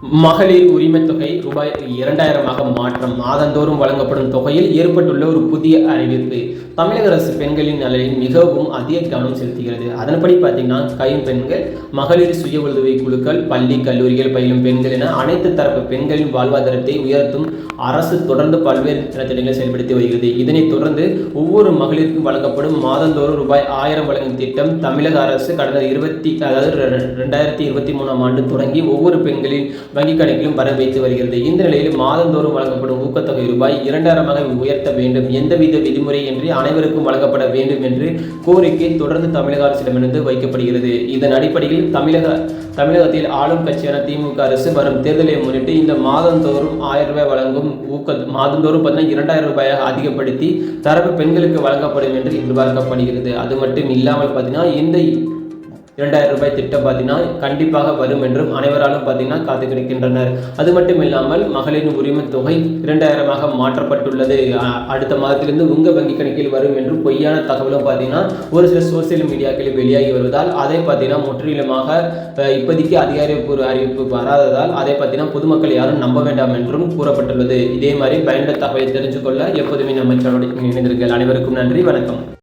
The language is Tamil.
மகளிர் உரிமை தொகை ரூபாய் இரண்டாயிரமாக மாற்றம். மாதந்தோறும் வழங்கப்படும் தொகையில் ஏற்பட்டுள்ள ஒரு புதிய அறிவிப்பு. தமிழக அரசு பெண்களின் நலனில் மிகவும் அதிக கவனம் செலுத்துகிறது. அதன்படி பார்த்தீங்கன்னா கைம்பெண்கள் மகளிர் சுய உதவி குழுக்கள் பள்ளி கல்லூரிகள் பயிலும் பெண்கள் என அனைத்து தரப்பு பெண்களின் வாழ்வாதாரத்தை உயர்த்தும் அரசு தொடர்ந்து பல்வேறு திட்டங்களை செயல்படுத்தி வருகிறது. இதனைத் தொடர்ந்து ஒவ்வொரு மகளிருக்கும் வழங்கப்படும் மாதந்தோறும் ரூபாய் ஆயிரம் வழங்கும் திட்டம் தமிழக அரசு கடந்த இருபத்தி அதாவது ரெ- ரெண்டாயிரத்தி இருபத்தி மூணாம் ஆண்டு தொடங்கி ஒவ்வொரு பெண்களின் வங்கிக் கணக்கிலும் வர வைத்து வருகிறது. இந்த நிலையில் மாதந்தோறும் வழங்கப்படும் ஊக்கத்தொகை ரூபாய் இரண்டாயிரமாக உயர்த்த வேண்டும். எந்தவித விதிமுறையின்றி அனைவருக்கும் வழங்கப்பட வேண்டும் என்று கோரிக்கை தொடர்ந்து தமிழக அரசிடமிருந்து வைக்கப்படுகிறது. இதன் அடிப்படையில் தமிழக தமிழகத்தில் ஆளும் கட்சியான திமுக அரசு வரும் தேர்தலை முன்னிட்டு இந்த மாதந்தோறும் ஆயிரம் ரூபாய் வழங்கும் ஊக்க மாதந்தோறும் பார்த்தீங்கன்னா இரண்டாயிரம் ரூபாயாக அதிகப்படுத்தி தரப்பு பெண்களுக்கு வழங்கப்படும் என்று எதிர்பார்க்கப்படுகிறது. அது மட்டும் இல்லாமல் பார்த்தீங்கன்னா இந்த இரண்டாயிரம் ரூபாய் திட்டம் பார்த்தீங்கன்னா கண்டிப்பாக வரும் என்றும் அனைவராலும் பார்த்தீங்கன்னா காத்து கிடக்கின்றனர். அது மட்டும் இல்லாமல் மகளிரின் உரிமை தொகை இரண்டாயிரமாக மாற்றப்பட்டுள்ளது. அடுத்த மாதத்திலிருந்து உங்கள் வங்கி கணக்கில் வரும் என்று பொய்யான தகவலும் பார்த்தீங்கன்னா ஒரு சில சோசியல் மீடியாக்களில் வெளியாகி வருவதால் அதை பார்த்தீங்கன்னா முற்றிலுமாக இப்போதைக்கு அதிகாரப்பூர்வ அறிவிப்பு வராததால் அதை பார்த்தீங்கன்னா பொதுமக்கள் யாரும் நம்ப வேண்டாம் என்றும் கூறப்பட்டுள்ளது. இதே மாதிரி பயனுள்ள தகவலை தெரிஞ்சுக்கொள்ள எப்போதுமே நம்ம சேனலோடு இணைந்திருங்கள். அனைவருக்கும் நன்றி. வணக்கம்.